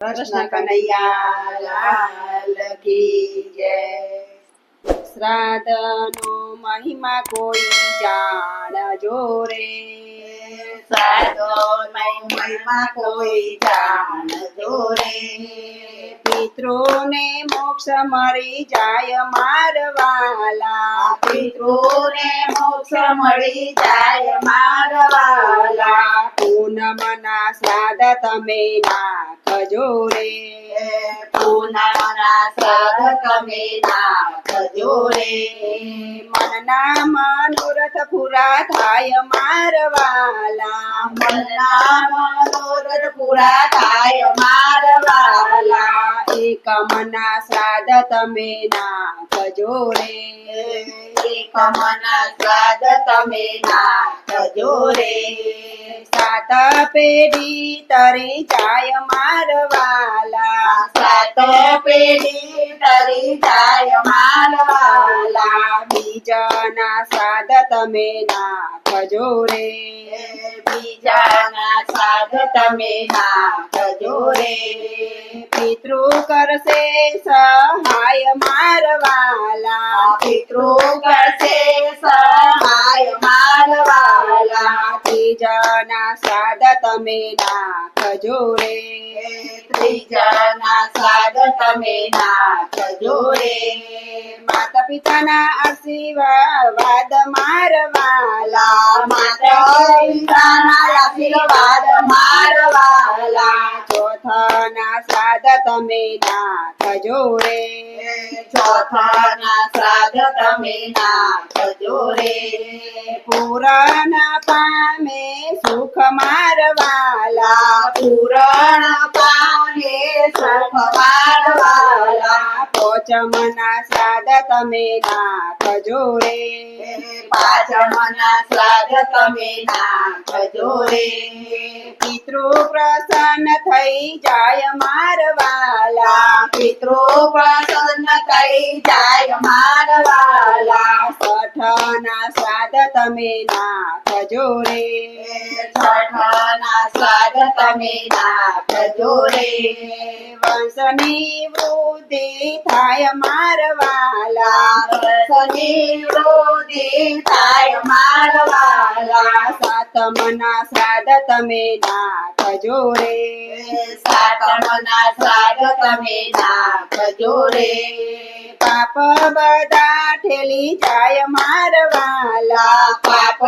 કૃષ્ણ કનૈયા લાલ કી જય શ્રાદ્ધનો મહિમા કોઈ જાણજો રે સાધો મહિમા કોઈ જાણજો રે પિતૃને મોક્ષ મળી જાય મારવાલા. પિતૃને મોક્ષ મળી જાય મારવાલા. પૂનમના શ્રાદ્ધ તમે નાખજો રે પૂનમના શ્રાદ્ધ તમે નાખજો રે. મનના મનોરથ પૂરા થાય મારવાલા. મનના મનોરથ પૂરા થાય મારવાલા. એક મના શ્રાદ્ધ તમે નાખજો રે કમના સ્વાદ તમે નાખજો રે સાત પેઢી તરી જાય મારવાલા. સાત પેઢી તરી જાય મારવાલા. બીજાના શ્રાદ્ધ તમે નાખજો રે બીજાના સાધ તમે નાખજો રે પિતૃ કરશે સહાય મારવાલા. પિતૃ કરશે સહાય મારવાલા ત્રીજાના શ્રાદ્ધ તમે નાખજો રે ત્રીજાના સ્વાદ તમે નાખજો રે માતા પિતાના આશીર્વાદ મારવાલા. માતા પિતાના આશીર્વાદ મારવાલા. ચોથાના સ્વાદ તમે નાખજો રે ચોથાના સ્વાદ તમે નાખજો રે પુરાણ પામે મારવાલા પૂરણ પાને સુખ મારવાલા પોચમના શ્રાદ્ધ તમે નાખજો રે પાચમના શ્રાદ્ધ તમે નાખજો રે પિતૃ પ્રસન્ન થઈ જાય મારવાલા પિતૃ પ્રસન્ન થઈ જાય મારવાલા છઠના સ્વાદ તમે નાખજો રે. છઠના સ્વાદ તમે નાખજો રે. વંશની વૃદ્ધિ થાય મારવાલા વંશની વૃદ્ધિ થાય મારવાલા સાતમના સ્વાદ તમે નાખજો રે. સાતમના સ્વાદ તમે નાખજો રે. પાપ બધા ઠેલી જાય મારવાલા. પાપ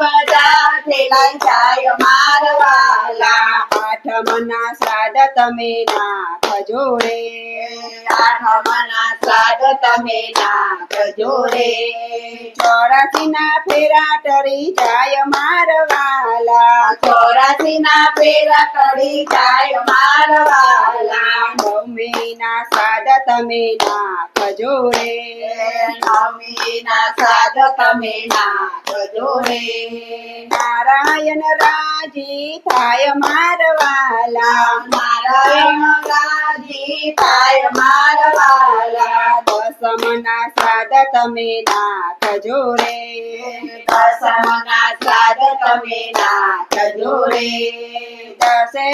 બધા ઠેલાઈ જાય મારવાલા. આઠમના સાદ તમે નાખજો રે આઠમના સાદ તમે નાખજો રે ચોરાસી ના ફેરા ટરી જાય મારવાલા. ચોરાસી ના પેરા ટરી જાય મારવાલા. નવમી ના શ્રાદ્ધ તમે નાખજો રે ના તમે નાખજો રે નારાયણ રાજી થાય મારવાલા. નારાયણ રાજી થાય મારવાલા. દસમના શ્રાદ્ધ તમે નાખજો રે દસમના શ્રાદ્ધ તમે નાખજો રે દસે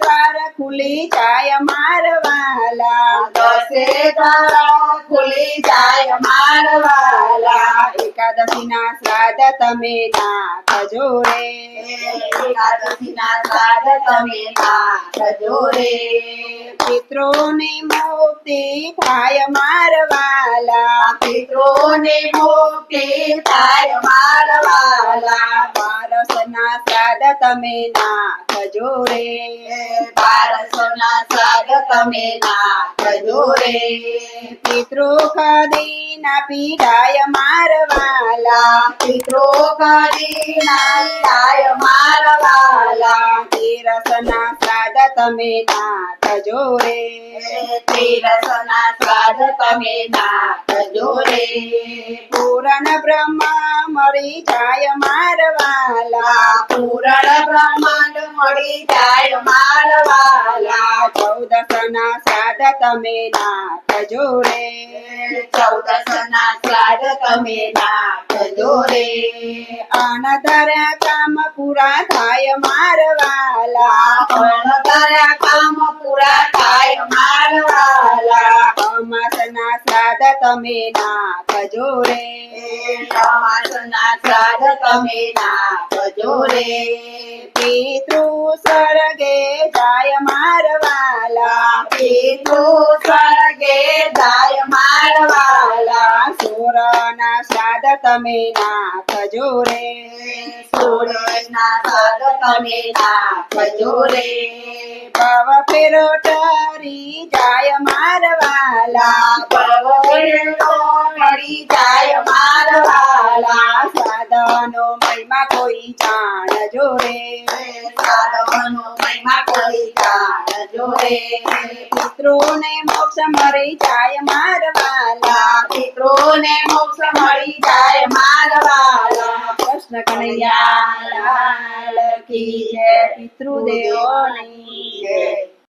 દ્વાર ખુલી જાય મારવાલા દસે દ્વારા ખુલી જાય મારવાલા એકાદશી ના શ્રાદ્ધ તમે નાખજો રે. એકાદશી ના શ્રાદ્ધ તમે નાખજો રે. પિત્રોને મુક્તિ થાય મારવાલા પિતૃને મુક્તિ થાય મારવાલા તમે નાખજો રે બારસોના સાગ તમે નાખજો રે પિતૃ કદી ના પીડાય મારવાલા પિતૃ ના નાય મારવાલા તેરસના તમે નાખજો રે તેરસના સ્વાદ તમે નાખજો રે પૂરણ બ્રહ્મા મરી જાય મારવાલા. પૂરણ બ્રહ્માંડ મળી જાય મારવાલા ચૌદસના શ્રાદ્ધ તમે નાખજો રે ચૌદસ ના સ્વાદ તમે નાખજો રે આના તારા કામ પૂરા થાય મારવાલા. પણ તારા કામ પૂરા થાય મારવાલા. શ્રાદ્ધ ના કજો રે સ્વાદ તમે નાખજો રે પિતૃ સ્વર્ગે જાય મારવાલા. પિતૃ સ્વર્ગે જાય મારવાલા. સુરના શ્રાદ્ધ તમે નાખજો રે સૂરજના સ્વાદ તમે નાખજો રે ભવ ફેરો ટરી જાય મારવાલા. મોક્ષ મળી જાય મારવાલા પિતૃને મોક્ષ મળી જાય કનૈયા કી જય પિતૃદેવોની જય.